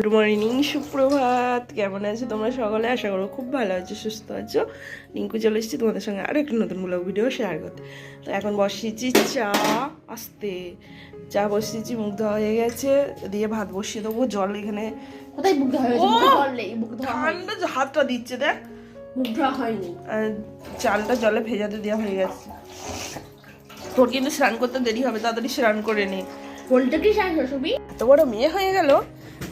Good morning সুপ্রভাত। কেমন আছো তোমরা সকলে? আশা করো খুব ভালো আছো সুস্থ আছো। রিঙ্কু চলে এসেছি তোমাদের সঙ্গে আরও একটা নতুন ব্লগ ভিডিও শেয়ার করতে। তো এখন বসিয়েছি চা আসতে। চা বসিয়েছি মুখ ধোয়া হয়ে গেছে। দিয়ে ভাত বসিয়ে দেবো জল এখানে। কোথায় মুখ ধোয়া ঠান্ডা হাতটা দিচ্ছে দেখ। মুখ ধোয়া হয়নি। চালটা জলে ভেজাতে দেওয়া হয়ে গেছে। তোর কিন্তু স্নান করতে দেরি হবে তাড়াতাড়ি স্নান করে নি। কোনটা কি রসবি এত বড় মেয়ে হয়ে গেল।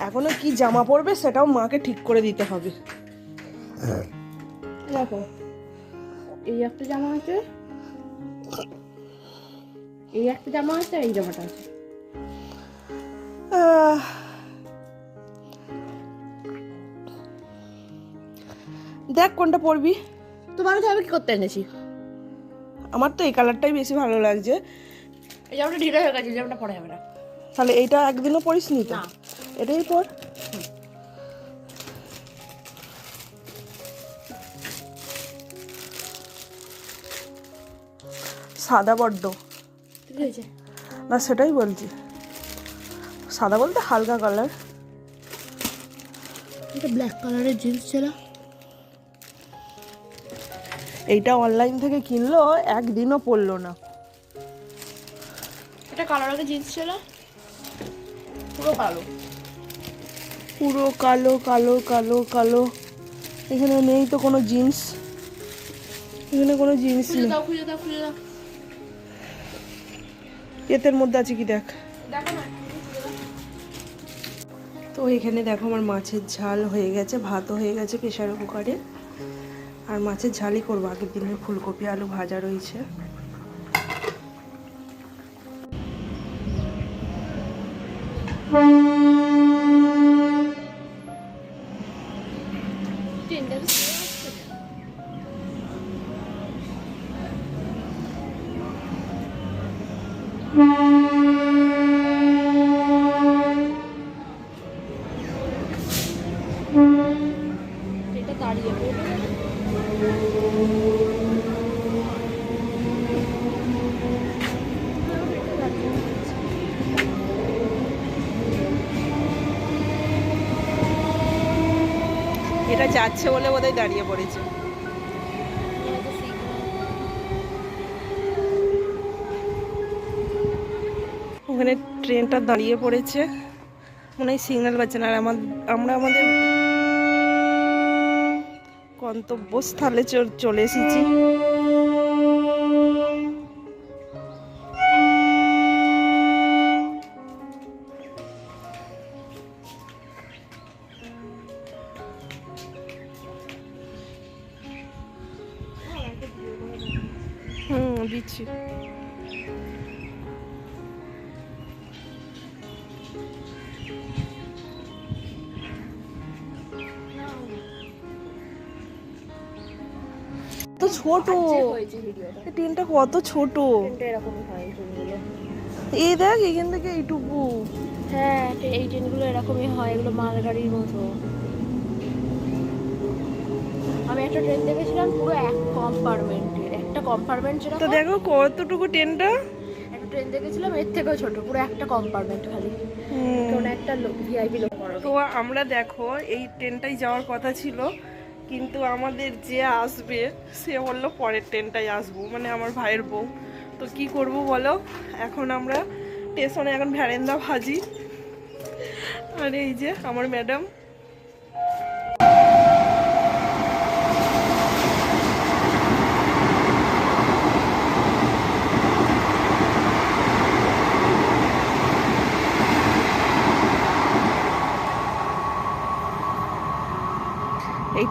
এখনও কি জামা পরবে সেটাও মাকে ঠিক করে দিতে হবে। দেখো এই একটা জামা আছে এই একটা জামা আছে এই জামাটা আছে। দেখ কোনটা পরবি। তোমার তো আমি কি করতে এনেছি? আমার তো এই কালারটাই বেশি ভালো লাগছে। এই জামাটা ঢিলা হয়ে গেছে এই জামাটা পরা যাবে না। তাহলে এইটা একদিনও পরিস নি তো? না। এটাই পর। সাদা বড্ড। না সেটাই বলছি। সাদা বলতে হালকা কালার এটা ব্ল্যাক কালারের জিন্স ছিল। এইটা অনলাইন থেকে কিনলো একদিনও পরলো না। এটা কালারের জিন্স ছিল। পুরো কালো। পুরো কালো কালো কালো কালো। এখানে নেই তো কোনো জিন্স। এখানে কোনো জিন্স নেই। এতের মধ্যে আছে কি দেখ? তো এখানে দেখো আমার মাছের ঝাল হয়ে গেছে ভাতও হয়ে গেছে প্রেশার কুকারে। আর মাছের ঝালই করব আগের দিনের ফুলকপি আলু ভাজা রয়েছে। যাচ্ছে বলে বোধহয় দাঁড়িয়ে পড়েছে। ওখানে ট্রেনটা দাঁড়িয়ে পড়েছে। মনে হয় সিগন্যাল পাচ্ছে না। আর আমার আমাদের গন্তব্যস্থলে চলে এসেছি। ছোট। ট্রেনটা কত ছোট? এরকমই হয় এই দেখ এখান থেকে এইটুকু। হ্যাঁ এই ট্রেনগুলো এরকমই হয় এগুলো মালগাড়ির মতো। আমি একটা ট্রেন দেখেছিলাম পুরো এক কম্পার্টমেন্টের একটা কম্পার্টমেন্ট ছিল তো দেখো কতটুকু ট্রেনটা একটা ট্রেন দেখেছিলাম এর থেকেও ছোট পুরো একটা কম্পার্টমেন্ট খালি। কোন একটা ভিআইপি লোক তো আমরা দেখো এই ট্রেনটাই যাওয়ার কথা ছিল। কিন্তু আমাদের যে আসবে, সে বলল পরের ট্রেনটাই আসব মানে আমার ভাইয়ের বউ। তো কি করব বলো? এখন আমরা স্টেশনে এখন ভ্যারেন্দা ভাজি। আর এই যে আমার ম্যাডাম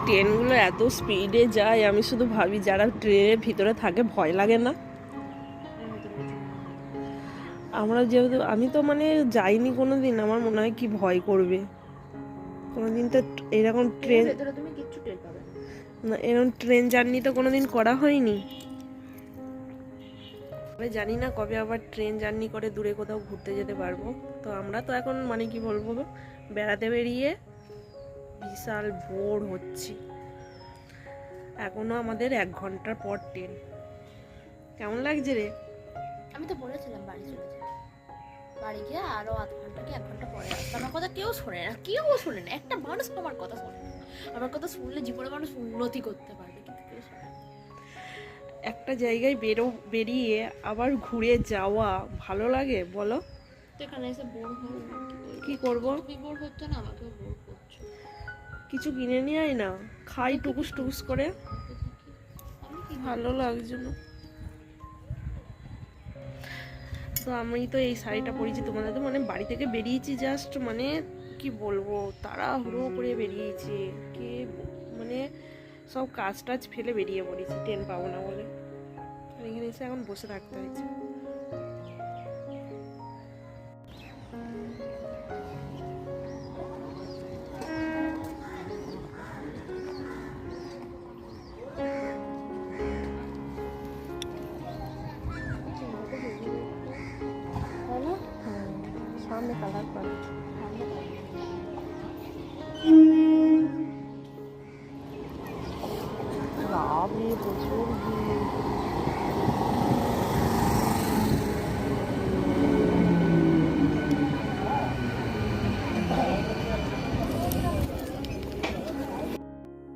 ট্রেনগুলো এত স্পিডে যায় আমি শুধু ভাবি যারা ট্রেনের ভিতরে থাকে ভয় লাগে না। আমরা যেহেতু আমি তো মানে যাইনি কোনো দিন আমার মনে হয় কি ভয় করবে। কোনোদিন তো এরকম ট্রেন না। এরকম ট্রেন জার্নি তো কোনোদিন করা হয়নি। আমি জানি না কবে আবার ট্রেন জার্নি করে দূরে কোথাও ঘুরতে যেতে পারব। তো আমরা তো এখন মানে কি বলব বেড়াতে বেরিয়ে বিশাল বোর হচ্ছি। এখনও আমাদের এক ঘণ্টার পর ট্রেন। কেমন লাগছে রে? আমি তো বলেছিলাম বাড়ি চলে যাই বাড়ি গিয়ে আরও আধ ঘণ্টা কি এক ঘণ্টা পরে আমার কথা কেউ শোনে না কেউ শোনে না। একটা মানুষ আমার কথা শোনে না। আমার কথা শুনলে জীবনে মানুষ উন্নতি করতে পারবে কিন্তু কেউ শোনে একটা জায়গায় বেরো বেরিয়ে আবার ঘুরে যাওয়া ভালো লাগে বলো। তো এখানে এসে বোর কি করব? তুমি বোর হচ্ছে না আমাকেও বোর কিছু কিনে নিয়ে না। খাই টুকুস টুকুস করে। ভালো লাগছে তো আমি তো এই শাড়িটা পরেছি তোমাদের তো মানে বাড়ি থেকে বেরিয়েছি জাস্ট মানে কি বলব, তাড়াহুড়ো করে বেরিয়েছি। কে মানে সব কাজ টাজ ফেলে বেরিয়ে পড়েছি ট্রেন পাবো না বলে। এখানে এসে এখন বসে থাকতে হয়েছে।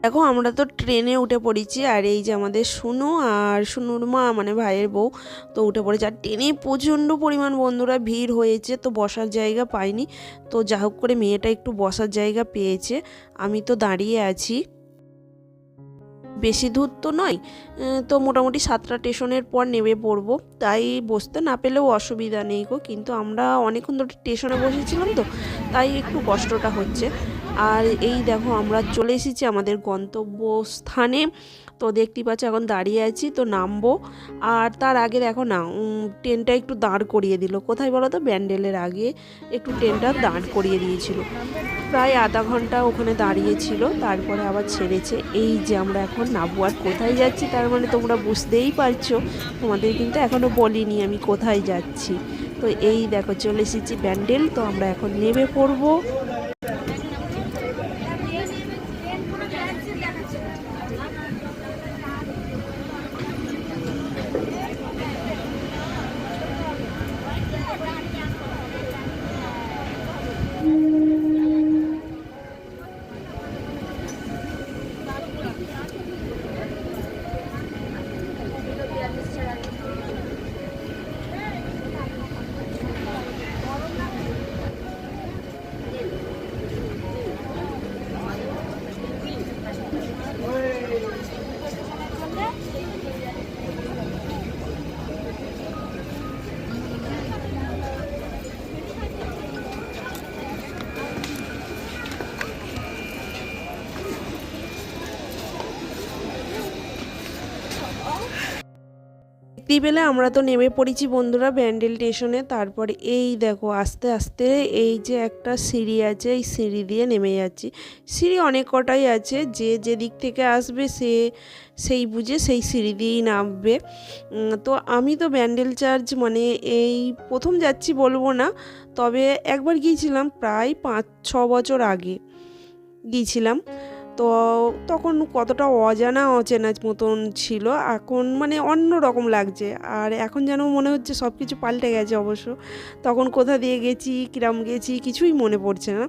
দেখো, আমরা তো ট্রেনে উঠে পড়েছি, আর এই যে আমাদের শুনু আর শুনুর মা মানে ভাইয়ের বউ, তো উঠে পড়েছে। আর ট্রেনে প্রচণ্ড পরিমাণ বন্ধুরা, ভিড় হয়েছে, তো বসার জায়গা পাইনি। তো যা হোক করে মেয়েটা একটু বসার জায়গা পেয়েছে। আমি তো দাঁড়িয়ে আছি। বেশি দূর তো নয় তো মোটামুটি সাতটা স্টেশনের পর নেমে পড়ব। তাই বসতে না পেলেও অসুবিধা নেই গো, কিন্তু আমরা অনেকক্ষণ ধরে স্টেশনে বসেছিলাম তো, তাই একটু কষ্টটা হচ্ছে। আর এই দেখো আমরা চলে এসেছি আমাদের গন্তব্য স্থানে তো দেখতে পাচ্ছ এখন দাঁড়িয়ে আছি, তো নামবো। আর তার আগে দেখো না ট্রেনটা একটু দাঁড় করিয়ে দিল। কোথায় বলো তো? ব্যান্ডেলের আগে একটু ট্রেনটা দাঁড় করিয়ে দিয়েছিল। প্রায় আধা ঘণ্টা ওখানে দাঁড়িয়েছিল, তারপরে আবার ছেড়েছে। এই যে আমরা এখন নামবো। আর কোথায় যাচ্ছি তার মানে তোমরা বুঝতেই পারছ। তোমাদের কিন্তু এখনও বলিনি আমি কোথায় যাচ্ছি। তো এই দেখো, চলে এসেছি ব্যান্ডেল। তো আমরা এখন নেমে পড়ব। দেখতেই পেলে আমরা তো নেমে পড়েছি বন্ধুরা ব্যান্ডেল স্টেশনে। তারপরে এই দেখো, আস্তে আস্তে এই যে একটা সিঁড়ি আছে, এই সিঁড়ি দিয়ে নেমে যাচ্ছি। সিঁড়ি অনেক কটাই আছে, যে যেদিক থেকে আসবে সে সেই বুঝে সেই সিঁড়ি দিয়েই নামবে। তো আমি তো ব্যান্ডেল চার্জ মানে এই প্রথম যাচ্ছি বলব না, তবে একবার গিয়েছিলাম প্রায় পাঁচ ছ বছর আগে গিয়েছিলাম। তো তখন কতটা অজানা অচেনা মতন ছিল। এখন মানে অন্য রকম লাগছে। আর এখন যেন মনে হচ্ছে সব কিছু পাল্টে গেছে অবশ্য। তখন কোথা দিয়ে গেছি, কিরাম গেছি কিছুই মনে পড়ছে না।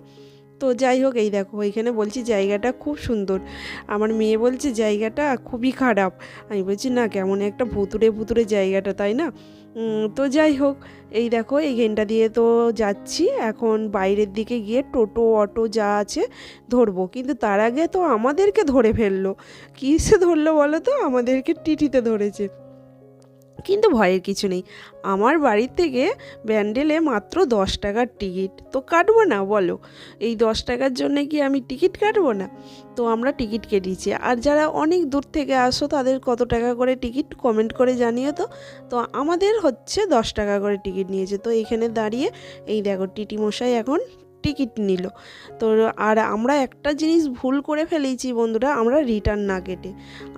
তো যাই হোক, এই দেখো, এখানে বলছি জায়গাটা খুব সুন্দর। আমার মেয়ে বলছে, জায়গাটা খুবই খারাপ। আমি বলছি, না, কেমন একটা ভুতুরে ভুতুরে জায়গাটা, তাই না? তো যাই হোক, এই দেখো, এই গেনটা দিয়ে তো যাচ্ছি। এখন বাইরের দিকে গিয়ে টোটো, অটো যা আছে ধরবো। কিন্তু তার আগে তো আমাদেরকে ধরে ফেলল। কিসে ধরলো বলো তো? আমাদেরকে টিটিতে ধরেছে। কিন্তু ভয়ের কিছু নেই। আমার বাড়ির থেকে ব্যান্ডেলে মাত্র দশ টাকার টিকিট। তো কাটবো না বলো? এই দশ টাকার জন্য কি আমি টিকিট কাটবো না? তো আমরা টিকিট কেটেছি। আর যারা অনেক দূর থেকে আসো, তাদের কত টাকা করে টিকিট কমেন্ট করে জানিও তো। তো আমাদের হচ্ছে দশ টাকা করে টিকিট নিয়েছে। তো এখানে দাঁড়িয়ে, এই দেখো টিটি মশাই এখন টিকিট নিল। তো আর আমরা একটা জিনিস ভুল করে ফেলেছি বন্ধুরা, আমরা রিটার্ন না কেটে।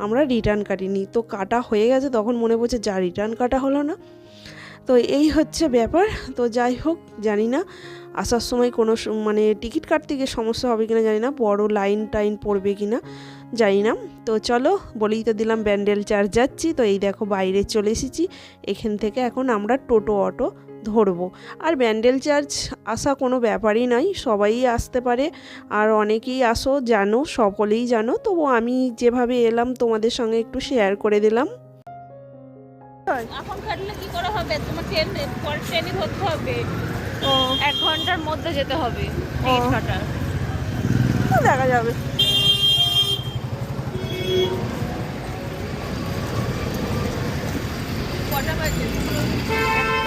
আমরা রিটার্ন কাটিনি। তো কাটা হয়ে গেছে, তখন মনে পড়ছে যা রিটার্ন কাটা হলো না। তো এই হচ্ছে ব্যাপার। তো যাই হোক, জানি না, আসার সময় কোনো মানে টিকিট কাটতে গিয়ে সমস্যা হবে কিনা জানি না, বড় লাইন টাইন পড়বে কিনা জানি না। তো চলো, বলেই তো দিলাম ব্যান্ডেল চার্জ যাচ্ছি। তো এই দেখো বাইরে চলে এসেছি। এখান থেকে এখন আমরা টোটো, অটো ধরবো। আর ব্যান্ডেল চার্চ আসা কোনো ব্যাপারই নয় সবাই আসতে পারে। আর অনেকেই আসো জানো সকলেই জানো। তবু আমি যেভাবে এলাম তোমাদের সঙ্গে একটু শেয়ার করে দিলাম। এখন কাটলে কি করা হবে? তোমার ট্রেন পরে ট্রেনই ধরতে হবে। এক ঘণ্টার মধ্যে যেতে হবে। ও। ছটা। তো দেখা যাবে।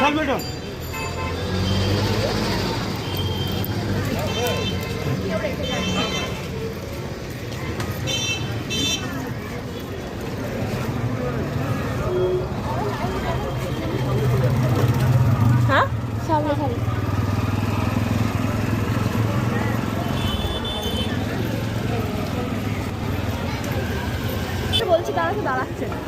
চল ম্যাডাম হ্যাঁ সামনে সামনে বলছি তারা তো দাঁড়াচ্ছে না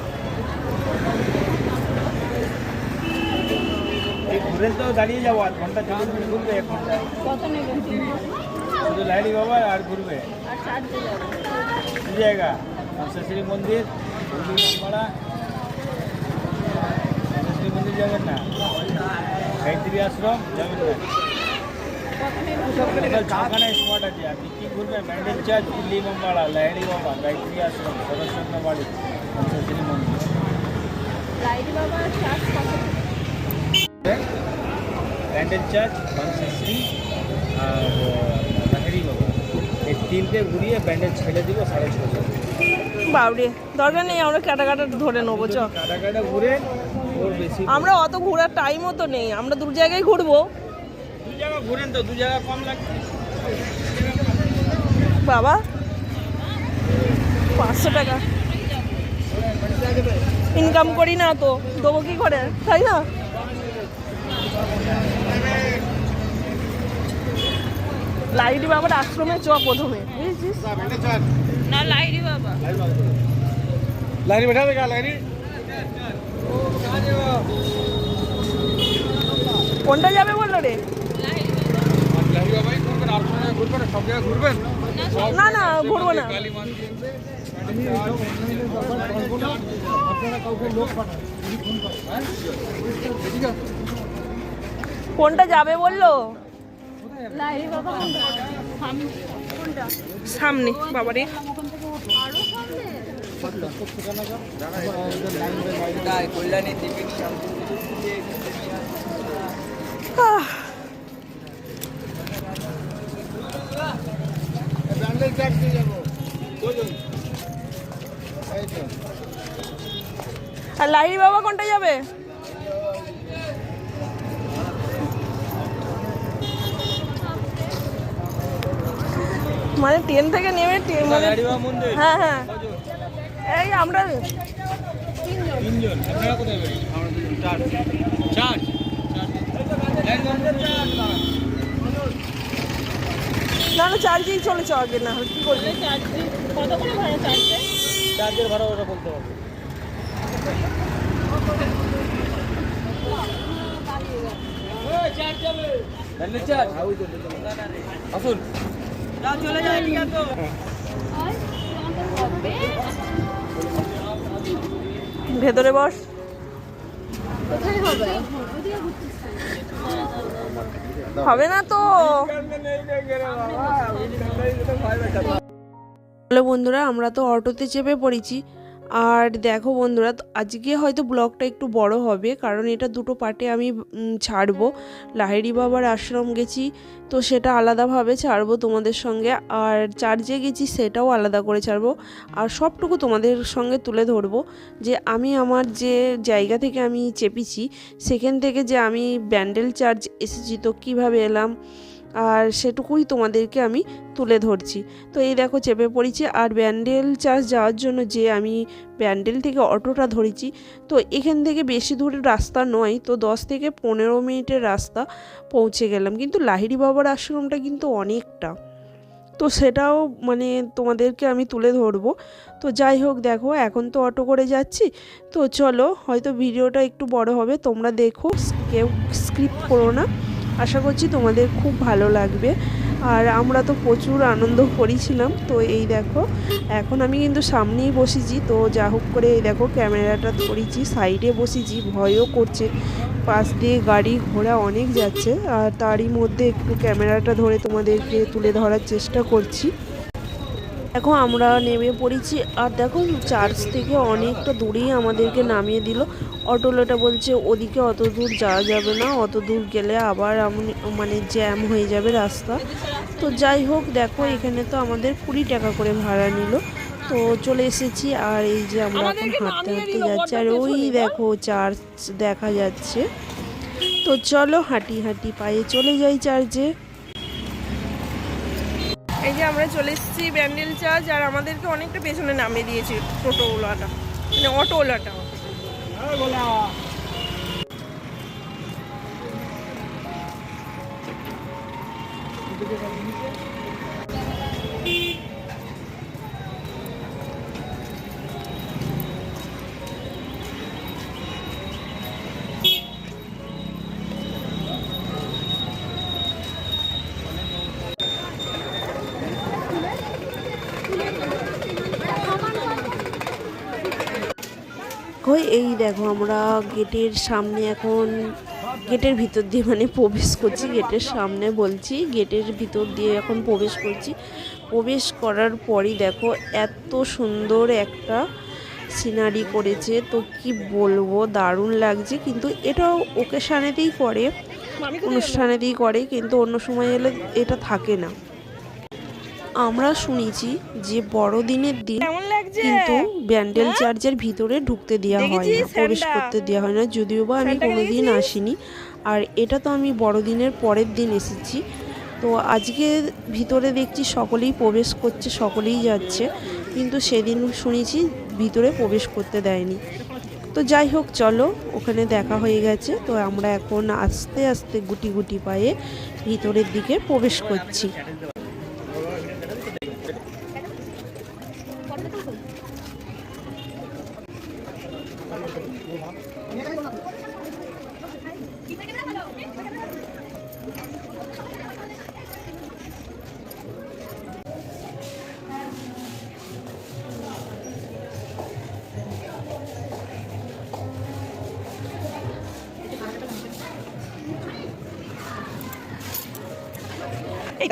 এই ঘুরেন তো দাঁড়িয়ে যাব আধ ঘণ্টা চল্লিশ মিনিট ঘুরবে এক ঘণ্টা কত নেবেন শুধু লাইলি বাবা আর ঘুরবে আর চার্জে যাবে দু জায়গা শাশুড়ি মন্দির পাড়া শাশুড়ি মন্দির যাবেন না গায়ত্রী আশ্রম যাবেন না টোটাল ছখানা স্পট আছে আপনি কি ঘুরবেন ব্যান্ডেল চার্চ দিল্লি মামবাড়া লাহিড়ি বাবা গায়ত্রী আশ্রম সরস্বতী বাড়ি শাশুড়ি মন্দির লাইট বাবা ব্যান্ডেল চার্চ বাংশাশ্রী আর লাহিড়ি বাবা। এই তিনটে ঘুরিয়ে ব্যান্ডেল ছেড়ে দিব সাড়ে ছশো বাবরে দরকার নেই আমরা কাটা কাটা ধরে নেব চ কাটা কাটা ঘুরে আমরা অত ঘোরার টাইমও তো নেই আমরা দু জায়গায় ঘুরবো। দু জায়গা ঘুরেন তো দু জায়গা কম লাগছে। বাবা পাঁচশো টাকা। ইনকাম করি না তো দেবো কি করে? তাই না? লাইডি বাবার আশ্রমে চ প্রথমে। বুঝেছিস না লাইডি বাবা লাইডি বেটা দেখা লাইডি কোনটা যাবে বলল রে? না না ঘুরবো না। কোনটা যাবে বলল? সামনে বাবারে। আর লাহিড়ি বাবা কোনটা যাবে? মানে ট্রেন থেকে নেমে ট্রেন মানে হ্যাঁ হ্যাঁ। এই আমরা তিনজন। আপনারা কোথায় বেরিয়ে আমরা চার। চার? লাইন বাবা চার্জ না না চার্জেই চলে চ আগে না হলে কি করবি? কত করে ভাড়া চার্জে চার্জের ভাড়া ওটা বলতে পারব। ব্যান্ডেল চার্জ। আসুন। ভেতরে বস। হবে না তো। হ্যালো বন্ধুরা আমরা তো অটোতে চেপে পড়েছি। আর দেখো বন্ধুরা, আজকে হয়তো ব্লগটা একটু বড় হবে, কারণ এটা দুটো পার্টে আমি ছাড়বো। লাহিড়ি বাবার আশ্রম গেছি, তো সেটা আলাদাভাবে ছাড়বো তোমাদের সঙ্গে, আর চার্জে গেছি সেটাও আলাদা করে ছাড়বো। আর সবটুকু তোমাদের সঙ্গে তুলে ধরবো যে আমি আমার যে জায়গা থেকে আমি চেপেছি, সেখান থেকে যে আমি ব্যান্ডেল চার্জ এসেছি, তো কীভাবে এলাম আর সেটুকুই তোমাদেরকে আমি তুলে ধরছি। তো এই দেখো চেপে পড়েছি আর ব্যান্ডেল চার্জ যাওয়ার জন্য যে আমি ব্যান্ডেল থেকে অটোটা ধরেছি, তো এখান থেকে বেশি দূরের রাস্তা নয়, তো দশ থেকে পনেরো মিনিটের রাস্তা পৌঁছে গেলাম। কিন্তু লাহিড়ি বাবার আশ্রমটা কিন্তু অনেকটা। তো সেটাও মানে তোমাদেরকে আমি তুলে ধরবো। তো যাই হোক দেখো, এখন তো অটো করে যাচ্ছি। তো চলো, হয়তো ভিডিওটা একটু বড় হবে, তোমরা দেখো, কেউ স্ক্রিপ্ট করো না। আশা করছি তোমাদের খুব ভালো লাগবে। আর আমরা তো প্রচুর আনন্দ করেছিলাম, তো এই দেখো, এখন আমি কিন্তু সামনেই বসেছি, তো যা হোক করে এই দেখো ক্যামেরাটা ধরেছি, সাইডে বসেছি, ভয়ও করছে। পাশ দিয়ে গাড়ি ঘোড়া অনেক যাচ্ছে, আর তারই মধ্যে একটু ক্যামেরাটা ধরে তোমাদেরকে তুলে ধরার চেষ্টা করছি। দেখো আমরা নেমে পড়েছি। আর দেখো চার্চ থেকে অনেকটা দূরেই আমাদেরকে নামিয়ে দিল। অটোলোটা বলছে ওদিকে অত দূর যাওয়া যাবে না। অত দূর গেলে আবার মানে জ্যাম হয়ে যাবে রাস্তা। তো যাই হোক দেখো এখানে তো আমাদের কুড়ি টাকা করে ভাড়া নিল। তো চলে এসেছি আর এই যে আমরা এখন হাঁটতে হাঁটতে যাচ্ছি। আর ওই দেখো চার্চ দেখা যাচ্ছে। তো চলো হাঁটি হাঁটি পায়ে চলে যাই চার্চে। এই যে আমরা চলে এসেছি ব্যান্ডেল চার্জ আর আমাদেরকে অনেকটা পেছনে নামিয়ে দিয়েছে টোটোওয়ালাটা মানে অটোওয়ালাটা ওই এই দেখো আমরা গেটের সামনে এখন গেটের ভিতর দিয়ে মানে প্রবেশ করছি গেটের সামনে বলছি গেটের ভিতর দিয়ে এখন প্রবেশ করছি। প্রবেশ করার পরই দেখো এত সুন্দর একটা সিনারি করেছে তো কি বলব দারুণ লাগছে। কিন্তু এটাও ওকেশানেতেই করে অনুষ্ঠানেতেই করে কিন্তু অন্য সময় এলে এটা থাকে না। আমরা শুনেছি যে বড়দিনের দিন কিন্তু ব্যান্ডেল চার্চের ভিতরে ঢুকতে দেওয়া হয় না প্রবেশ করতে দেওয়া হয় না যদিও বা আমি কোনোদিন আসিনি। আর এটা তো আমি বড়দিনের পরের দিন এসেছি। তো আজকে ভিতরে দেখছি সকলেই প্রবেশ করছে সকলেই যাচ্ছে কিন্তু সেদিন শুনেছি ভিতরে প্রবেশ করতে দেয়নি। তো যাই হোক চলো ওখানে দেখা হয়ে গেছে। তো আমরা এখন আস্তে আস্তে গুটি গুটি পায়ে ভিতরের দিকে প্রবেশ করছি।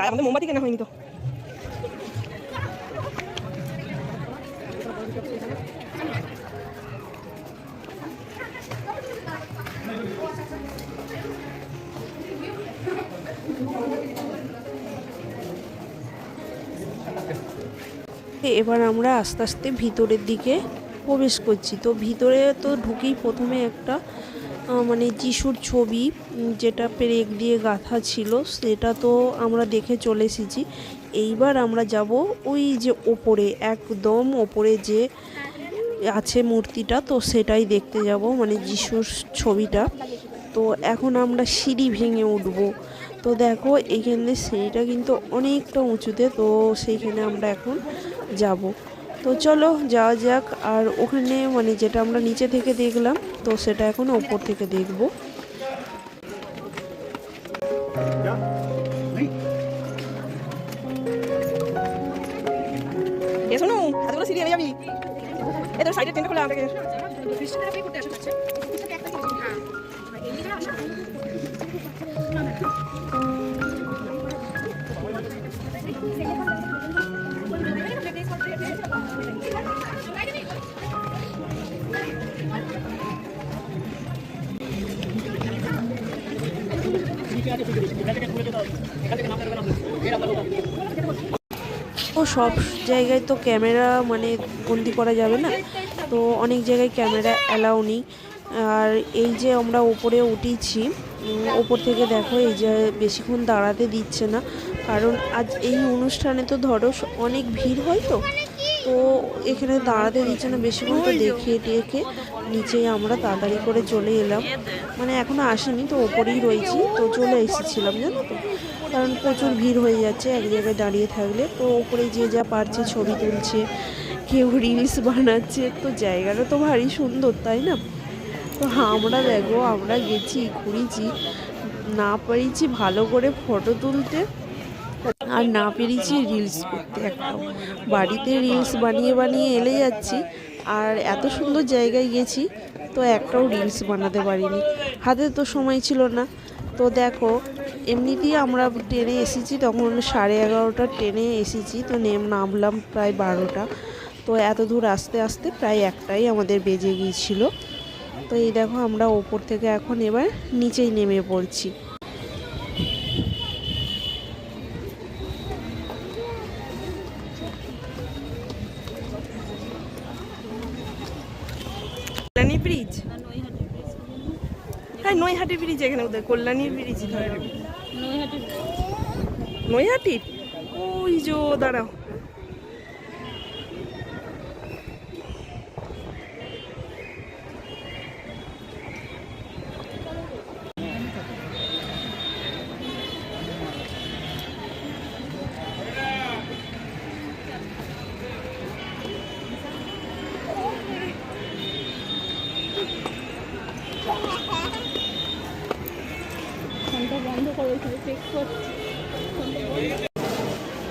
আমাদের মোমবাতি কেনা হয়নি তো। এবার আমরা আস্তে আস্তে ভিতরের দিকে প্রবেশ করছি। তো ভিতরে তো ঢুকেই প্রথমে একটা মানে যিশুর ছবি যেটা পেরেক দিয়ে গাঁথা ছিল, সেটা তো আমরা দেখে চলে এসেছি। এইবার আমরা যাব ওই যে ওপরে, একদম ওপরে যে আছে মূর্তিটা, তো সেটাই দেখতে যাব মানে যিশুর ছবিটা। তো এখন আমরা সিঁড়ি ভেঙে উঠবো। তো দেখো এইখানে সিঁড়িটা কিন্তু অনেকটা উঁচুতে, তো সেইখানে আমরা এখন যাব। তো চলো, যাওয়া যাক। আর ওখানে মানে যেটা আমরা নিচে থেকে দেখলাম, তো সেটা এখন ওপর থেকে দেখব। সাইডে তো সব জায়গায় তো ক্যামেরা মানে বন্দি করা যাবে না। তো অনেক জায়গায় ক্যামেরা অ্যালাউ নেই। আর এই যে আমরা ওপরে উঠেছি ওপর থেকে দেখো এই যে বেশিক্ষণ দাঁড়াতে দিচ্ছে না। কারণ আজ এই অনুষ্ঠানে তো ধরো অনেক ভিড় হয় তো। তো এখানে দাঁড়াতে দিচ্ছে না, বেশিক্ষণ তো দেখে টেকে। নিচেই আমরা তাড়াতাড়ি করে চলে এলাম। মানে এখনও আসেনি, তো ওপরেই রয়েছি। তো চলে এসেছিলাম, জানো তো? কারণ প্রচুর ভিড় হয়ে যাচ্ছে, এক জায়গায় দাঁড়িয়ে থাকলে। তো ওপরে যে যা পারছে ছবি তুলছে, কেউ রিলস বানাচ্ছে, তো জায়গাটা তো ভারী সুন্দর, তাই না? তো আমরা দেখো, আমরা গেছি, ঘুরেছি। না পারিছি ভালো করে ফটো তুলতে, আর না পেরেছি রিলস করতে। একটাও বাড়িতে রিলস বানিয়ে বানিয়ে এলে যাচ্ছি। আর এত সুন্দর জায়গায় গেছি তো একটাও রিলস বানাতে পারিনি। হাতে তো সময় ছিল না। তো দেখো, এমনিতেই আমরা ট্রেনে এসেছি, তখন সাড়ে এগারোটা ট্রেনে এসেছি, তো নেম, নামলাম প্রায় বারোটা। তো এত দূর আসতে আসতে প্রায় একটাই আমাদের বেজে গিয়েছিল। তো এই দেখো, আমরা ওপর থেকে এখন এবার নিচেই নেমে পড়ছি। কল্যাণী ব্রিজ? হ্যাঁ নৈহাটি ব্রিজ এখানে ওদের কল্যাণী ব্রিজ ধরে। নৈহাটির ওই যে দাঁড়াও।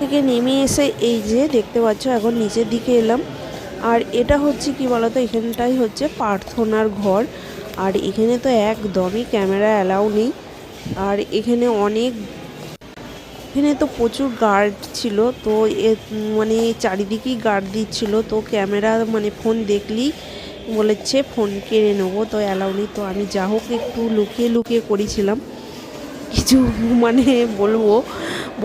থেকে নেমে এসে এই যে দেখতে পাচ্ছ, এখন নিচের দিকে এলাম। আর এটা হচ্ছে কি বলতো, এখানটাই হচ্ছে প্রার্থনার ঘর। আর এখানে তো একদমই ক্যামেরা অ্যালাউ নেই। আর এখানে অনেক, এখানে তো প্রচুর গার্ড ছিল। তো মানে চারিদিকেই গার্ড দিচ্ছিল। তো ক্যামেরা মানে ফোন দেখলেই বলেছে, ফোন কেড়ে নেব। তো অ্যালাউ নেই। তো আমি যা হোক একটু লুকিয়ে লুকিয়ে করেছিলাম। কিছু মানে বলব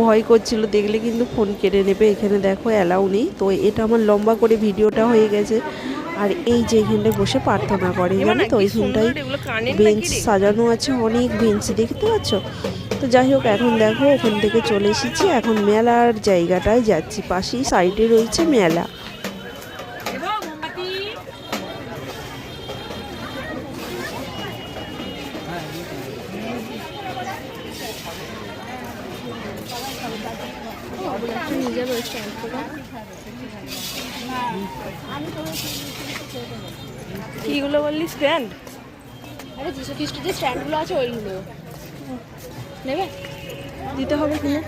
ভয় করছিল দেখলে কিন্তু ফোন কেড়ে নেবে এখানে দেখো অ্যালাউ নেই। তো এটা আমার লম্বা করে ভিডিওটা হয়ে গেছে। আর এই যে এখানটায় বসে প্রার্থনা করে জানো তো? এইখানটায় বেঞ্চ সাজানো আছে অনেক বেঞ্চ দেখতে পাচ্ছ? তো যাই হোক এখন দেখো ওখান থেকে চলে এসেছি। এখন মেলার জায়গাটায় যাচ্ছি পাশেই সাইডে রয়েছে মেলা। নিজের কিগুলো বললি? স্ট্যান্ড আরে যিশু খ্রিস্টের যে স্ট্যান্ডগুলো আছে ওইগুলো। নেবে? দিতে হবে কিনে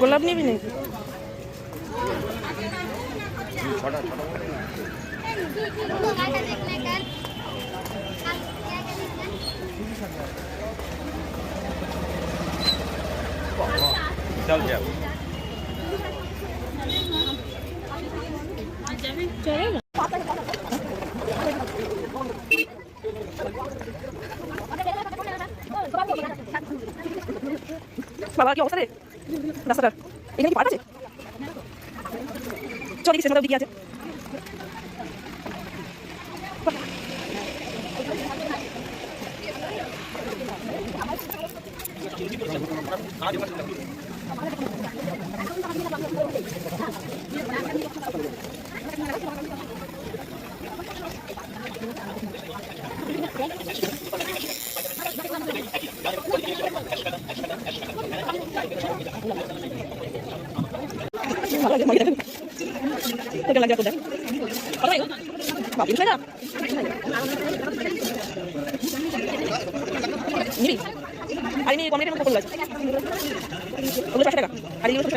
গোলাপ নিবি নাকি? চল যাও। বাবা কি অবস্থা রে? রাস্তাটার। এখানে কি পার্ক আছে? চল দেখি সেটা দিকে আছে। ভালো লাগে মাকে দেখেন এটা লাগে দেখ ভালো লাগে বাকি না নিয়ে মধ্যে ওগুলো টাকা। আর এগুলো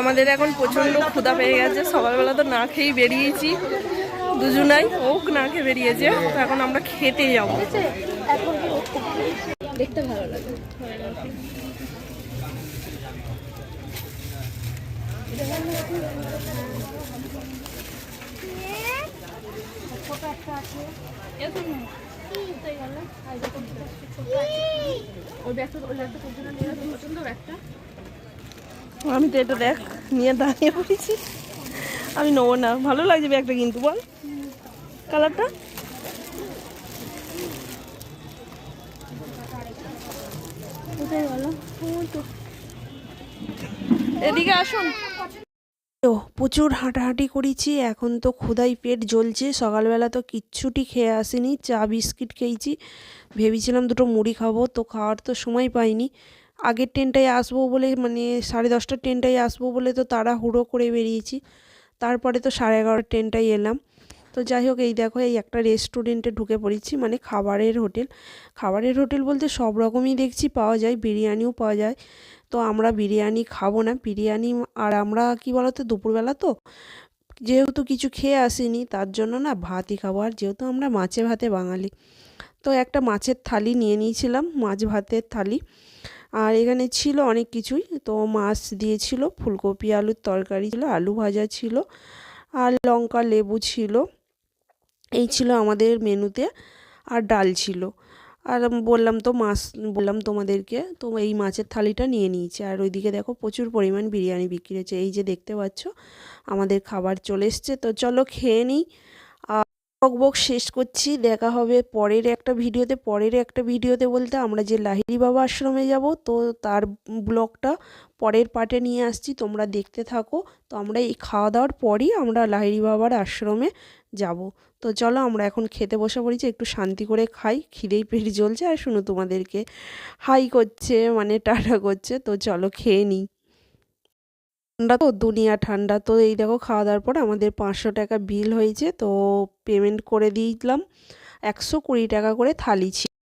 আমাদের এখন প্রচণ্ড ক্ষুদা পেয়ে গেছে। সকালবেলা তো না খেয়েই বেরিয়েছি। দুজনাই ও না খেয়ে বেরিয়েছে। এখন আমরা খেতে যাব। দেখতে ভালো লাগে আমি তো এটা দেখ, নিয়ে দাঁড়িয়ে পড়েছি। আমি নেব না। ভালো লাগছে ব্যাগটা কিন্তু, বল। কালারটা? এদিকে আসুন। তো প্রচুর হাঁটাহাঁটি করেছি, এখন তো ক্ষুধাই পেট জ্বলছে, সকালবেলা তো কিচ্ছুটি খেয়ে আসিনি, চা, বিস্কিট খেয়েছি, ভেবেছিলাম দুটো মুড়ি খাব, তো খাওয়ার তো সময় পাইনি। আগের ট্রেনটায় আসব বলে মানে সাড়ে দশটার ট্রেনটায় আসব বলে তো তারা হুড়ো করে বেরিয়েছি, তারপরে তো সাড়ে এগারোটার ট্রেনটাই এলাম। তো যাই হোক, এই দেখো, এই একটা রেস্টুরেন্টে ঢুকে পড়েছি মানে খাবারের হোটেল। খাবারের হোটেল বলতে সব রকমই দেখছি, পাওয়া যায়, বিরিয়ানিও পাওয়া যায় তো আমরা বিরিয়ানি খাব না। বিরিয়ানি আর আমরা কি বলতো, দুপুরবেলা তো যেহেতু কিছু খেয়ে আসিনি, তার জন্য না ভাতই খাব। আর যেহেতু আমরা মাছে ভাতে বাঙালি, তো একটা মাছের থালি নিয়ে নিয়েছিলাম, মাছ ভাতের থালি। আর এখানে ছিল অনেক কিছুই, তো মাছ দিয়েছিল, ফুলকপি, আলুর তরকারি ছিল, আলু ভাজা ছিল, আর লঙ্কা লেবু ছিল। এই ছিল আমাদের মেনুতে, আর ডাল ছিল। আর বললাম তো মাছ, বললাম তোমাদেরকে, তো এই মাছের থালিটা নিয়ে নিয়েছি। আর ওইদিকে দেখো প্রচুর পরিমাণ বিরিয়ানি বিক্রি হয়েছে এই যে দেখতে পাচ্ছ, আমাদের খাবার চলে এসছে। তো চলো খেয়ে নিই। বক বক শেষ করছি। দেখা হবে পরের একটা ভিডিওতে। পরের একটা ভিডিওতে বলতে আমরা যে লাহিরি বাবা আশ্রমে যাব, তো তার ব্লগটা পরের পার্টে নিয়ে আসছি। তোমরা দেখতে থাকো। তো আমরা এই খাওয়া দাওয়ার পরই আমরা লাহিরি বাবার আশ্রমে যাব। তো চলো আমরা এখন খেতে বসে পড়ি যে একটু শান্তি করে খাই। খিদেই পেট জ্বলছে আর শুনো তোমাদেরকে হাই করছে মানে টাটা করছে, তো চলো খেয়ে নিই। ঠান্ডা তো, দুনিয়া ঠান্ডা তো, এই দেখো খাওয়া দাওয়ার পর আমাদের পাঁচশো টাকা বিল হয়েছে, তো পেমেন্ট করে দিলাম। একশো কুড়ি টাকা করে থালি ছিল